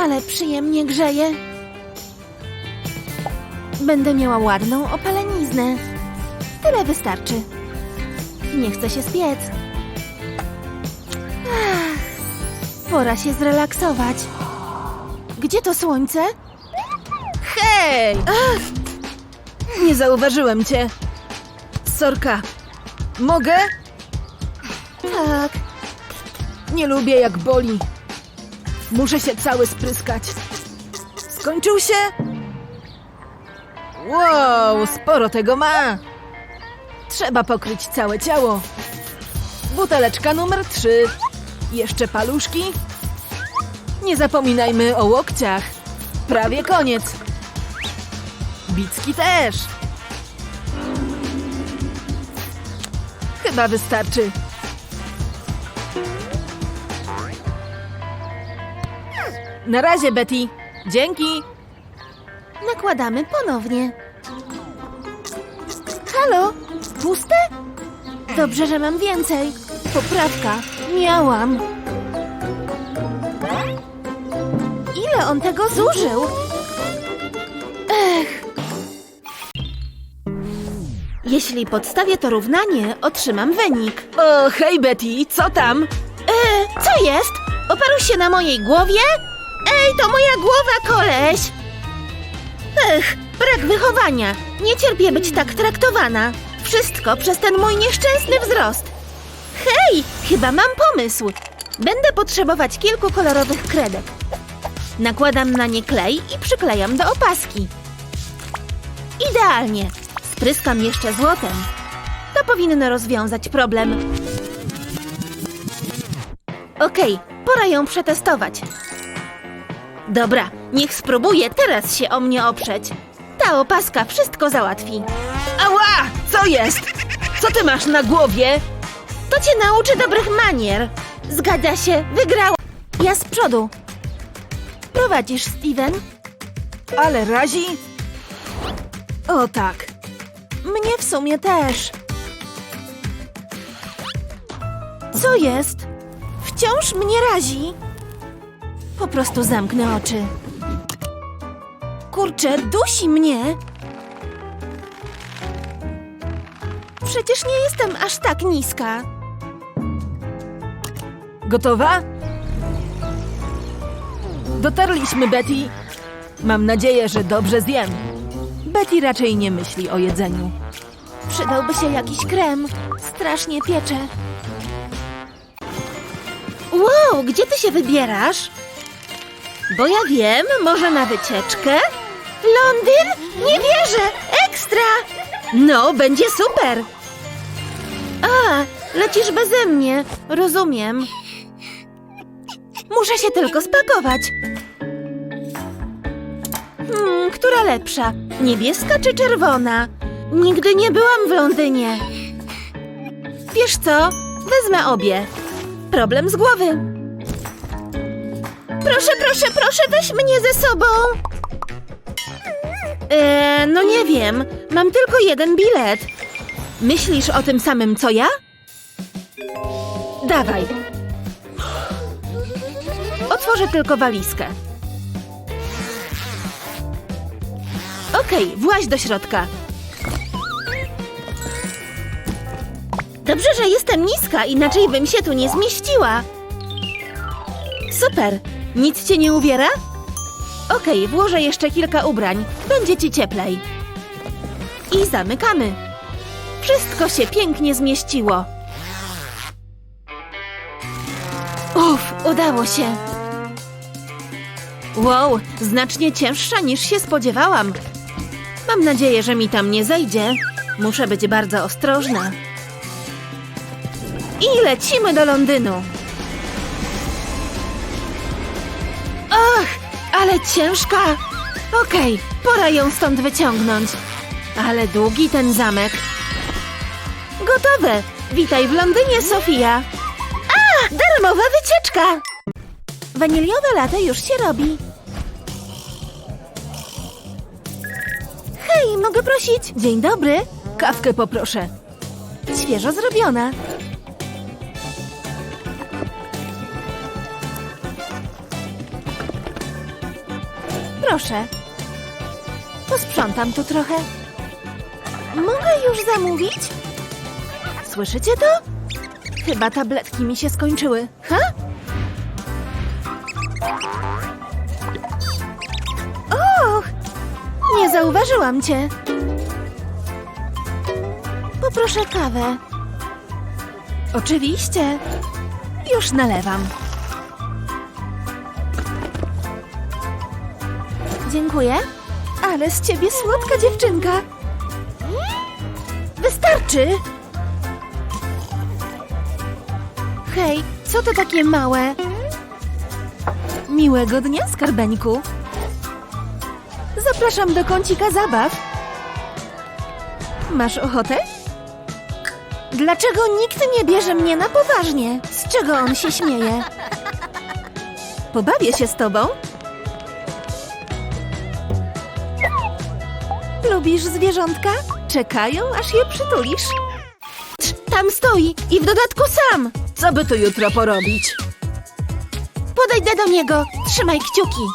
Ale przyjemnie grzeje. Będę miała ładną opaleniznę. Tyle wystarczy. Nie chcę się spiec. Ach, pora się zrelaksować. Gdzie to słońce? Hej! Nie zauważyłem cię. Sorka. Mogę? Tak, Nie lubię jak boli. Muszę się cały spryskać. Skończył się? Wow, sporo tego ma. Trzeba pokryć całe ciało. Buteleczka numer trzy. Jeszcze paluszki. Nie zapominajmy o łokciach. Prawie koniec. Bicki też. Chyba wystarczy. Na razie, Betty. Dzięki. nakładamy ponownie. Halo? Puste? Dobrze, że mam więcej. Poprawka. Miałam. Ile on tego zużył? Ech. Jeśli podstawię to równanie, otrzymam wynik. O, hej, Betty, co tam? E, co jest? Oparł się na mojej głowie? Ej, to moja głowa, koleś! Ech, brak wychowania. Nie cierpię być tak traktowana. Wszystko przez ten mój nieszczęsny wzrost. Hej, chyba mam pomysł. Będę potrzebować kilku kolorowych kredek. Nakładam na nie klej i przyklejam do opaski. Idealnie. Spryskam jeszcze złotem. To powinno rozwiązać problem. Okej, pora ją przetestować. Dobra, niech spróbuje teraz się o mnie oprzeć. Ta opaska wszystko załatwi. Ała! Co jest? Co ty masz na głowie? To cię nauczy dobrych manier. Zgadza się, wygrała. Ja z przodu. Prowadzisz, Steven? Ale razi? O tak. Mnie w sumie też. Co jest? Wciąż mnie razi. Po prostu zamknę oczy. Kurczę, dusi mnie. Przecież nie jestem aż tak niska. Gotowa? Dotarliśmy, Betty. Mam nadzieję, że dobrze zjem. Betty raczej nie myśli o jedzeniu. Przydałby się jakiś krem. Strasznie piecze. Wow, gdzie ty się wybierasz? Bo ja wiem, może na wycieczkę? Londyn? Nie wierzę! Ekstra! No, będzie super! A, lecisz beze mnie. Rozumiem. Muszę się tylko spakować. Hmm, która lepsza? Niebieska czy czerwona? Nigdy nie byłam w Londynie. Wiesz co? Wezmę obie. Problem z głowy. Proszę, proszę, proszę, weź mnie ze sobą. Eee, no nie wiem. Mam tylko jeden bilet. Myślisz o tym samym co ja? Dawaj. Otworzę tylko walizkę. Okej, właź do środka. Dobrze, że jestem niska, inaczej bym się tu nie zmieściła. Super. Nic cię nie uwiera? Okej, włożę jeszcze kilka ubrań. Będzie ci cieplej. I zamykamy. Wszystko się pięknie zmieściło. Uff, udało się. Wow, znacznie cięższa niż się spodziewałam. Mam nadzieję, że mi tam nie zejdzie. Muszę być bardzo ostrożna. I lecimy do Londynu. Ale ciężka. Okej, pora ją stąd wyciągnąć. Ale długi ten zamek. Gotowe. Witaj w Londynie, Sofia. A, darmowa wycieczka. Waniliowe latte już się robi. Hej, mogę prosić? Dzień dobry. Kawkę poproszę. Świeżo zrobiona. Proszę. Posprzątam tu trochę. Mogę już zamówić? Słyszycie to? Chyba tabletki mi się skończyły. Ha? Och, nie zauważyłam cię. Poproszę kawę. Oczywiście. Już nalewam. Dziękuję. Ale z ciebie słodka dziewczynka. Wystarczy. Hej, co to takie małe? Miłego dnia, skarbeńku. Zapraszam do kącika zabaw. Masz ochotę? Dlaczego nikt nie bierze mnie na poważnie? Z czego on się śmieje? Pobawię się z tobą. Lubisz zwierzątka? Czekają, aż je przytulisz. Tam stoi i w dodatku sam. Co by tu jutro porobić? Podejdę do niego. Trzymaj kciuki.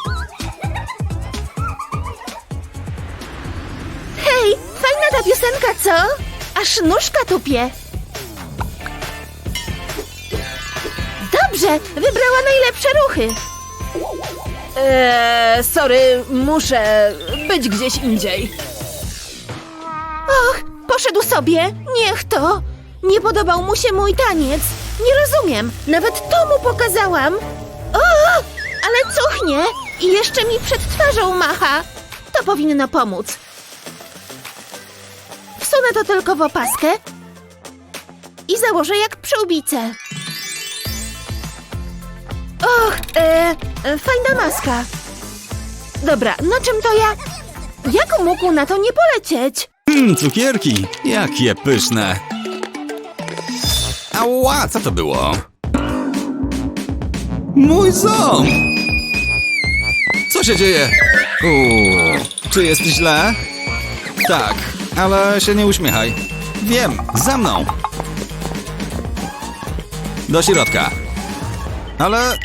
Hej, fajna ta piosenka, co? Aż nóżka tupie. Dobrze, wybrała najlepsze ruchy. Eee, sorry, muszę być gdzieś indziej. Och, poszedł sobie. Niech to. Nie podobał mu się mój taniec. Nie rozumiem. Nawet to mu pokazałam. O, ale cuchnie. I jeszcze mi przed twarzą macha. To powinno pomóc. Wsunę to tylko w opaskę i założę jak przyłbicę. Och, e, e, fajna maska. Dobra, na czym to ja? Jak mógł na to nie polecieć? Mmm, cukierki! Jakie pyszne! Ała, co to było? Mój ząb! Co się dzieje? Uuu, czy jest źle? Tak, ale się nie uśmiechaj. Wiem, za mną! Do środka. Ale...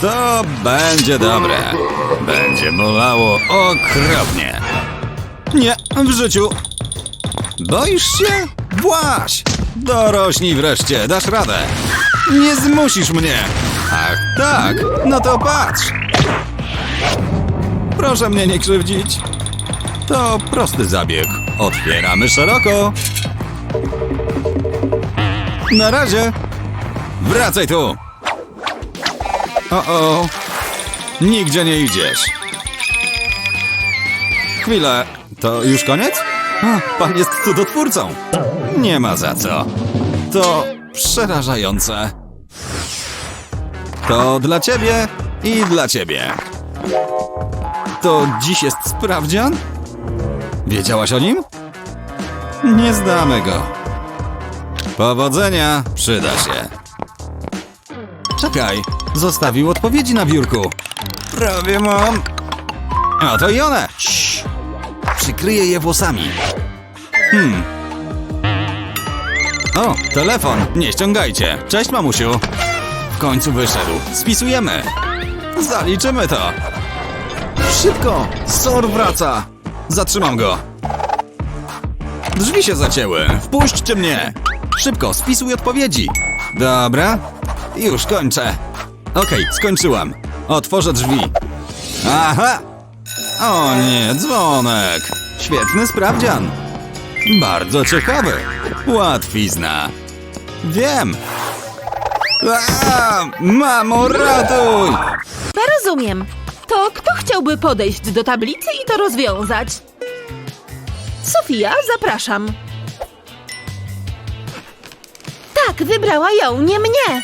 To będzie dobre. Będzie bolało okropnie. Nie, w życiu. Boisz się? Właś! Dorośnij wreszcie, dasz radę. Nie zmusisz mnie. Ach, tak, no to patrz. Proszę mnie nie krzywdzić. To prosty zabieg. Otwieramy szeroko. Na razie. Wracaj tu. O-o. Nigdzie nie idziesz. Chwilę. To już koniec? A, pan jest cudotwórcą. Nie ma za co. To przerażające. To dla ciebie i dla ciebie. To dziś jest sprawdzian? Wiedziałaś o nim? Nie zdamy go. Powodzenia, przyda się. Czekaj, zostawił odpowiedzi na biurku. Prawie mam. A to i one. Przykryję je włosami. Hmm. O, telefon. Nie ściągajcie. Cześć, mamusiu. W końcu wyszedł. Spisujemy. Zaliczymy to. Szybko! Sor wraca. Zatrzymam go. Drzwi się zacięły. Wpuśćcie mnie. Szybko, spisuj odpowiedzi. Dobra. Już kończę. Okej, skończyłam. Otworzę drzwi. Aha! O nie, dzwonek. Świetny sprawdzian. Bardzo ciekawy. Łatwizna. Wiem. A, mamo, ratuj! Rozumiem. To kto chciałby podejść do tablicy i to rozwiązać? Sofia, zapraszam. Tak, wybrała ją, nie mnie.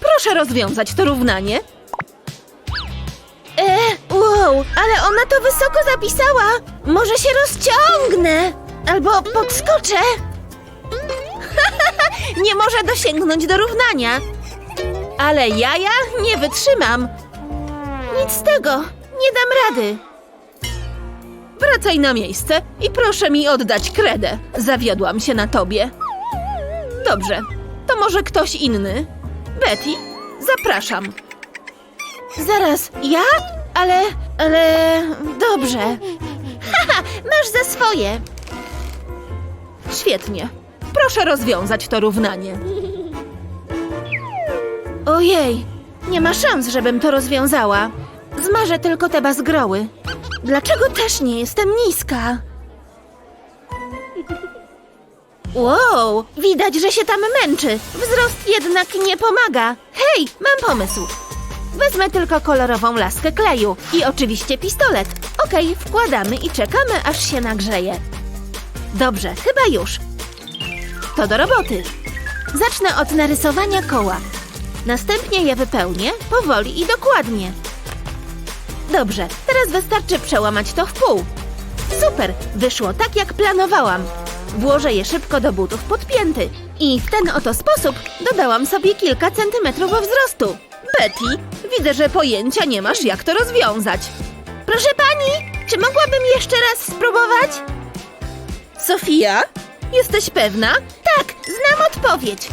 Proszę rozwiązać to równanie. Ona to wysoko zapisała. Może się rozciągnę. Albo podskoczę. nie może dosięgnąć do równania. Ale jaja nie wytrzymam. Nic z tego, nie dam rady. Wracaj na miejsce i proszę mi oddać kredę. Zawiodłam się na tobie. Dobrze, to może ktoś inny. Betty, zapraszam. Zaraz, ja? Ale, ale... dobrze. Haha, masz za swoje. Świetnie. Proszę rozwiązać to równanie. Ojej, nie ma szans, żebym to rozwiązała. Zmarzę tylko te bazgroły. Dlaczego też nie jestem niska? Wow, widać, że się tam męczy. Wzrost jednak nie pomaga. Hej, mam pomysł. Wezmę tylko kolorową laskę kleju i oczywiście pistolet. Okej, wkładamy i czekamy, aż się nagrzeje. Dobrze, chyba już. To do roboty. Zacznę od narysowania koła. Następnie je wypełnię powoli i dokładnie. Dobrze, teraz wystarczy przełamać to w pół. Super, wyszło tak jak planowałam. Włożę je szybko do butów podpięty. I w ten oto sposób dodałam sobie kilka centymetrów wzrostu. Betty, widzę, że pojęcia nie masz, jak to rozwiązać. Proszę pani, czy mogłabym jeszcze raz spróbować? Sofia, jesteś pewna? Tak, znam odpowiedź.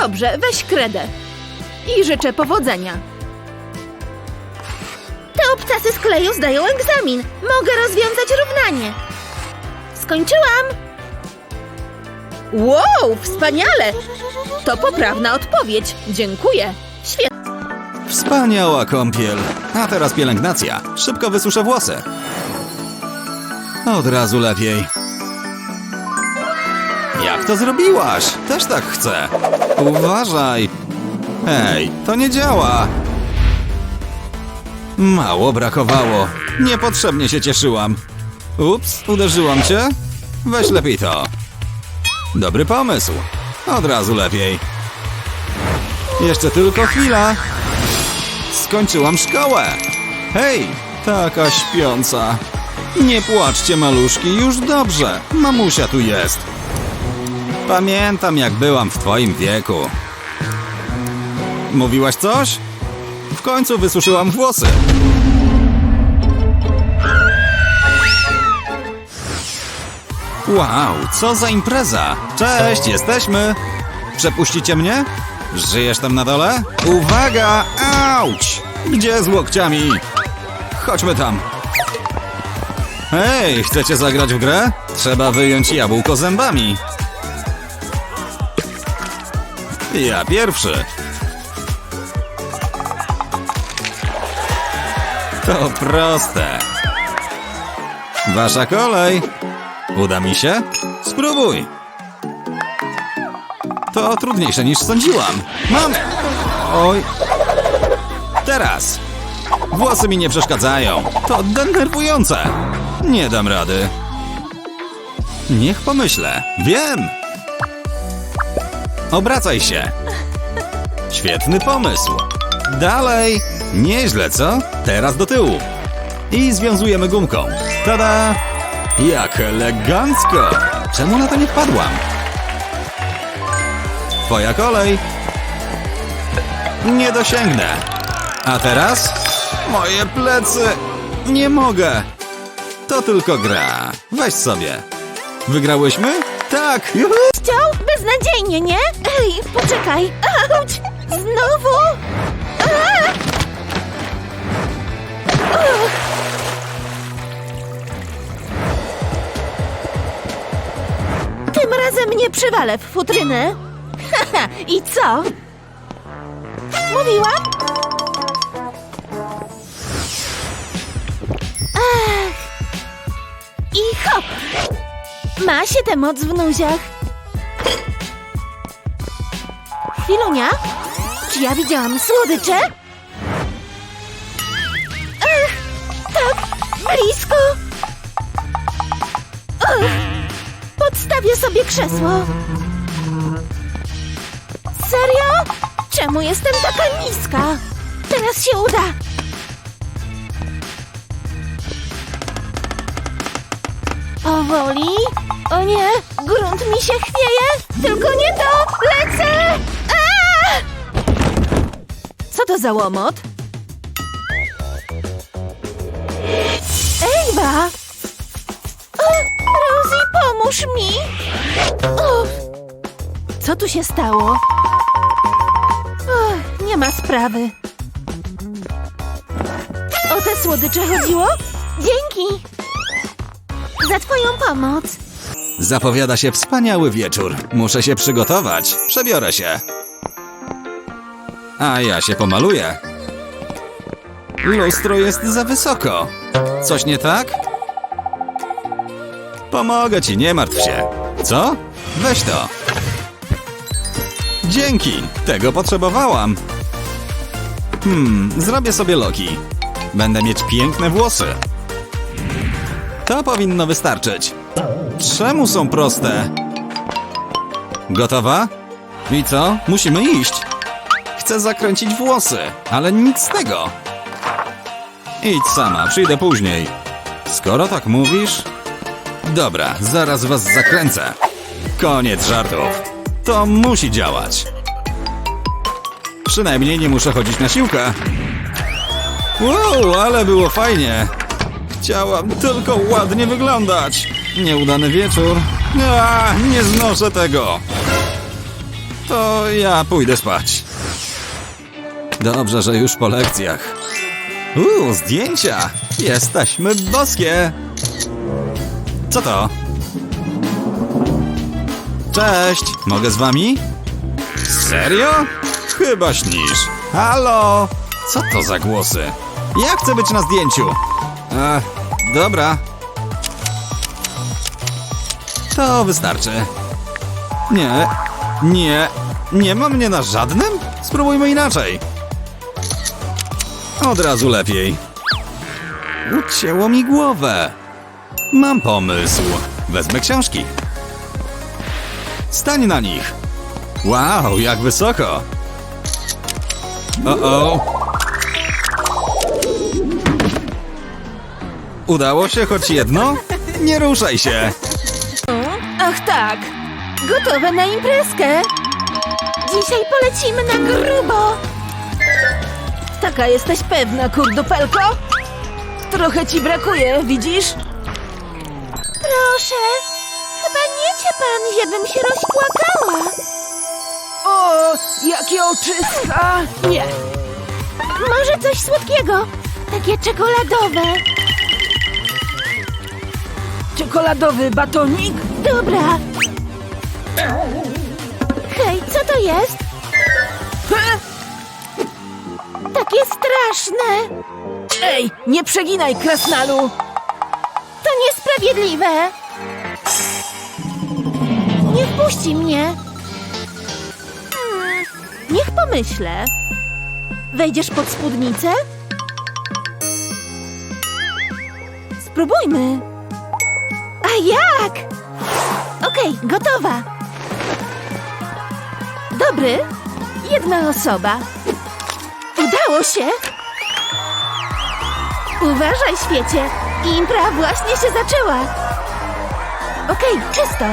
Dobrze, weź kredę. I życzę powodzenia. Te obcasy z kleju zdają egzamin. Mogę rozwiązać równanie. Skończyłam. Wow, wspaniale! To poprawna odpowiedź. Dziękuję. Świetnie. Wspaniała kąpiel. A teraz pielęgnacja. Szybko wysuszę włosy. Od razu lepiej. Jak to zrobiłaś? Też tak chcę. Uważaj. Hej, to nie działa. Mało brakowało. Niepotrzebnie się cieszyłam. Ups, uderzyłam cię? Weź lepiej to. Dobry pomysł. Od razu lepiej. Jeszcze tylko chwila. Skończyłam szkołę. Hej, taka śpiąca. Nie płaczcie, maluszki, już dobrze. Mamusia tu jest. Pamiętam, jak byłam w twoim wieku. Mówiłaś coś? W końcu wysuszyłam włosy. Wow, co za impreza! Cześć, jesteśmy! Przepuścicie mnie? Żyjesz tam na dole? Uwaga! Auć! Gdzie z łokciami? Chodźmy tam. Hej, chcecie zagrać w grę? Trzeba wyjąć jabłko zębami. Ja pierwszy. To proste. Wasza kolej. Uda mi się? Spróbuj. To trudniejsze niż sądziłam. Mam! Oj. Teraz. Włosy mi nie przeszkadzają. To denerwujące. Nie dam rady. Niech pomyślę. Wiem. Obracaj się. Świetny pomysł. Dalej. Nieźle, co? Teraz do tyłu. I związujemy gumką. Tada! Jak elegancko! Czemu na to nie wpadłam? Twoja kolej. Nie dosięgnę. A teraz? Moje plecy. Nie mogę. To tylko gra. Weź sobie. Wygrałyśmy? Tak. Juhu. Chciał? Beznadziejnie, nie? Ej, poczekaj. Auć! Znowu? Tym razem nie przywalę w futrynę. I co? Mówiłam? I hop! Ma się tę moc w nuziach. Chwilunia, czy ja widziałam słodycze? Ach, tak blisko. Podstawię sobie krzesło. Czemu jestem taka niska? Teraz się uda. Powoli. O nie, grunt mi się chwieje. Tylko nie to. Lecę! A! Co to za łomot? Ewa! Rosie, pomóż mi! O, Co tu się stało? Nie ma sprawy. O te słodycze chodziło? Dzięki! Za twoją pomoc. Zapowiada się wspaniały wieczór. Muszę się przygotować. Przebiorę się. A ja się pomaluję. Lustro jest za wysoko. Coś nie tak? Pomogę ci, nie martw się. Co? Weź to. Dzięki, tego potrzebowałam. Hmm, zrobię sobie loki. Będę mieć piękne włosy. To powinno wystarczyć. Czemu są proste? Gotowa? I co? Musimy iść. Chcę zakręcić włosy, ale nic z tego. Idź sama, przyjdę później. Skoro tak mówisz... Dobra, zaraz was zakręcę. Koniec żartów. To musi działać. Przynajmniej nie muszę chodzić na siłkę. Wow, ale było fajnie. Chciałam tylko ładnie wyglądać. Nieudany wieczór. A, nie znoszę tego. To ja pójdę spać. Dobrze, że już po lekcjach. Uuu, zdjęcia! Jesteśmy boskie! Co to? Cześć! Mogę z wami? Serio? Chyba śnisz. Halo! Co to za głosy? Ja chcę być na zdjęciu. Ech, dobra. To wystarczy. Nie, nie, nie ma mnie na żadnym? Spróbujmy inaczej. Od razu lepiej. Ucięło mi głowę. Mam pomysł. Wezmę książki. Stań na nich. Wow, jak wysoko. O-o. Udało się choć jedno? Nie ruszaj się. Ach tak. Gotowe na imprezkę. Dzisiaj polecimy na grubo. Taka jesteś pewna, kurdupelko? Trochę ci brakuje, widzisz? Proszę. Chyba nie cię pan, żebym się rozpłakała. O, jakie oczyska! Nie. Może coś słodkiego. Takie czekoladowe. Czekoladowy batonik? Dobra. Hej, co to jest? He? Takie straszne. Ej, nie przeginaj, krasnalu! To niesprawiedliwe. Nie wpuści mnie. Pomyślę. Wejdziesz pod spódnicę? Spróbujmy. A jak? Okej, gotowa. Dobry. Jedna osoba. Udało się. Uważaj, świecie. Impra właśnie się zaczęła. Okej, czysto.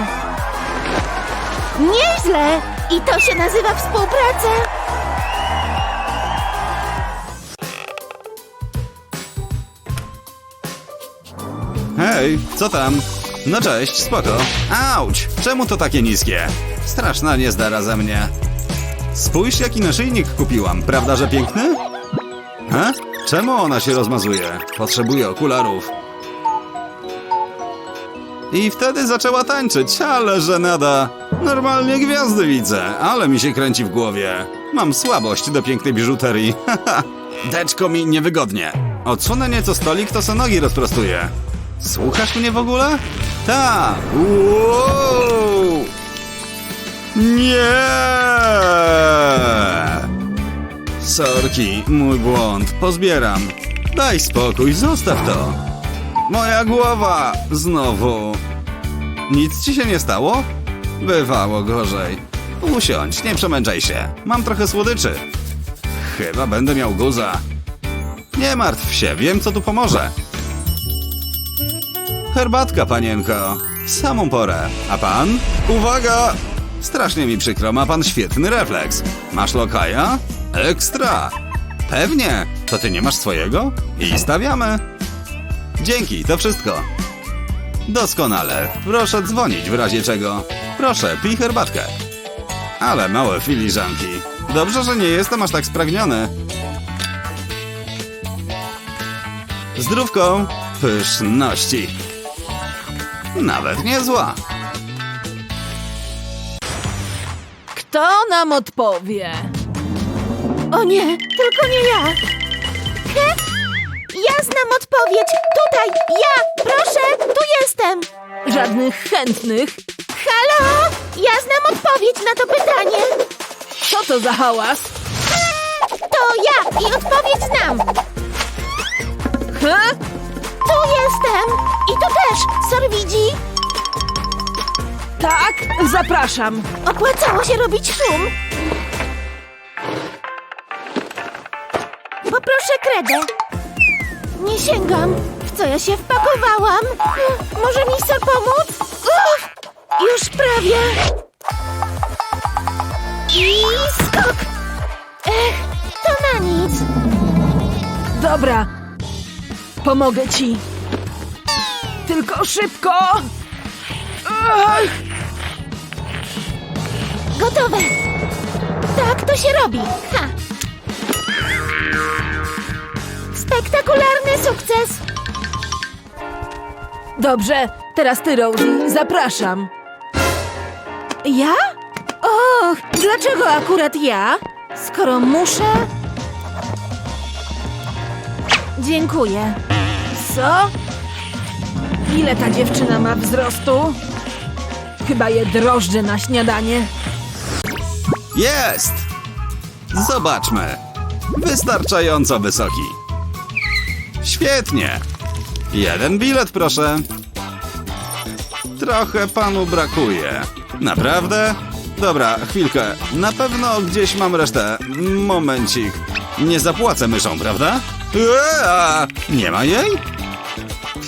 Nieźle. I to się nazywa współpraca. Hej, co tam? No cześć, spoko. Auć! Czemu to takie niskie? Straszna niezdara ze mnie. Spójrz, jaki naszyjnik kupiłam. Prawda, że piękny? He? Czemu ona się rozmazuje? Potrzebuje okularów. I wtedy zaczęła tańczyć, ale żenada. Normalnie gwiazdy widzę, ale mi się kręci w głowie. Mam słabość do pięknej biżuterii. Deczko mi niewygodnie. Odsunę nieco stolik, to se nogi rozprostuję. Słuchasz mnie w ogóle? Ta. Wow. Nie. Sorki, mój błąd. Pozbieram. Daj spokój, zostaw to. Moja głowa! Znowu. Nic ci się nie stało? Bywało gorzej. Usiądź, nie przemęczaj się. Mam trochę słodyczy. Chyba będę miał guza. Nie martw się, wiem co tu pomoże. Herbatka, panienko. Samą porę. A pan? Uwaga! Strasznie mi przykro, ma pan świetny refleks. Masz lokaja? Ekstra! Pewnie. To ty nie masz swojego? I stawiamy. Dzięki, to wszystko. Doskonale. Proszę dzwonić w razie czego. Proszę, pij herbatkę. Ale małe filiżanki. Dobrze, że nie jestem aż tak spragniony. Zdrówką, pyszności. Nawet niezła. Kto nam odpowie? O nie, tylko nie ja. He? Ja znam odpowiedź. Tutaj, ja, jestem. Żadnych chętnych. Halo? Ja znam odpowiedź na to pytanie. Co to za hałas? To ja i odpowiedź znam. Ha? Tu jestem. I tu też, Sorwidzi. Tak, zapraszam. Opłacało się robić szum. Poproszę kredę. Nie sięgam. W co ja się wpakowałam? Może mi Sor pomóc? Uff, już prawie. I skok. Ech, to na nic. Dobra. Pomogę ci. Tylko szybko. Ach, Gotowe. Tak to się robi. Ha. Spektakularny sukces. Dobrze, teraz ty, Rosie. Zapraszam. Ja? Och, dlaczego akurat ja? Skoro muszę. Dziękuję. Co? Ile ta dziewczyna ma wzrostu? Chyba je drożdże na śniadanie. Jest! Zobaczmy. Wystarczająco wysoki. Świetnie. Jeden bilet, proszę. Trochę panu brakuje. Naprawdę? Dobra, chwilkę. Na pewno gdzieś mam resztę. Momencik. Nie zapłacę myszą, prawda? Eee, nie ma jej?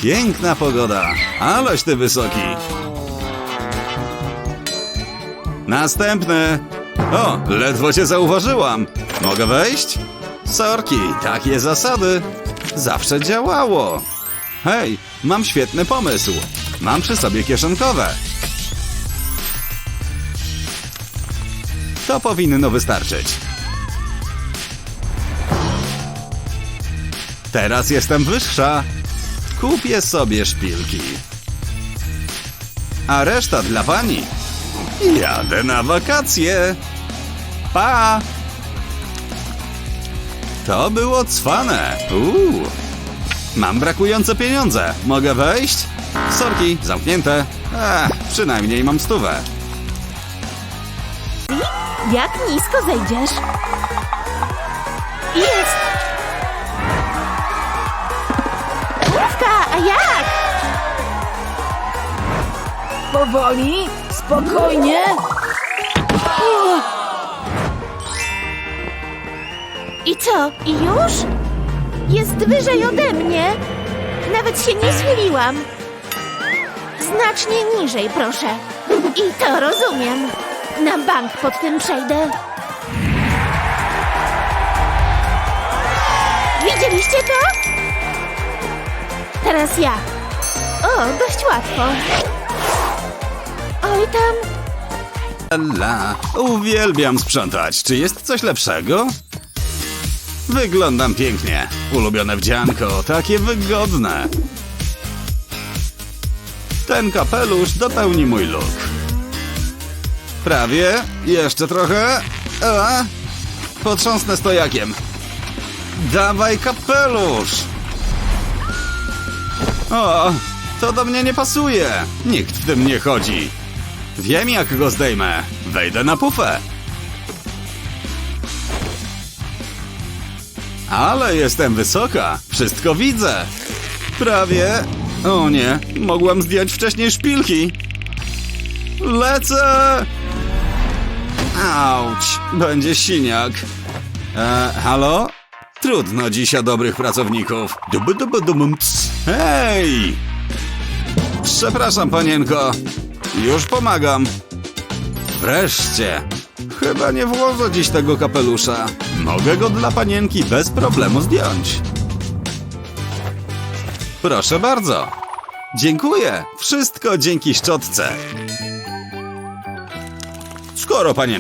Piękna pogoda. Aleś ty wysoki. Następny. O, ledwo cię zauważyłam. Mogę wejść? Sorki, takie zasady. Zawsze działało. Hej, mam świetny pomysł. Mam przy sobie kieszonkowe. To powinno wystarczyć. Teraz jestem wyższa. Kupię sobie szpilki. A reszta dla pani. Jadę na wakacje. Pa! To było cwane. Uuu. Mam brakujące pieniądze. Mogę wejść? Sorki, zamknięte. Ech, przynajmniej mam stówę. Jak nisko zejdziesz? Jest! Główka, a jak? Powoli, spokojnie. I co, i już? Jest wyżej ode mnie. Nawet się nie schyliłam. Znacznie niżej, proszę. I to rozumiem. Na bank pod tym przejdę. Widzieliście to? Teraz ja. O, dość łatwo. Oj tam. La, uwielbiam sprzątać. Czy jest coś lepszego? Wyglądam pięknie. Ulubione wdzianko, takie wygodne. Ten kapelusz dopełni mój look. Prawie, jeszcze trochę. A, potrząsnę stojakiem. Dawaj kapelusz! O, to do mnie nie pasuje. Nikt w tym nie chodzi. Wiem, jak go zdejmę. Wejdę na pufę. Ale jestem wysoka. Wszystko widzę. Prawie. O nie, mogłam zdjąć wcześniej szpilki. Lecę! Auć, będzie siniak. E, halo? Trudno o dobrych pracowników. Hej! Przepraszam, panienko. Już pomagam. Wreszcie. Chyba nie włożę dziś tego kapelusza. Mogę go dla panienki bez problemu zdjąć. Proszę bardzo. Dziękuję. Wszystko dzięki szczotce. Skoro panienka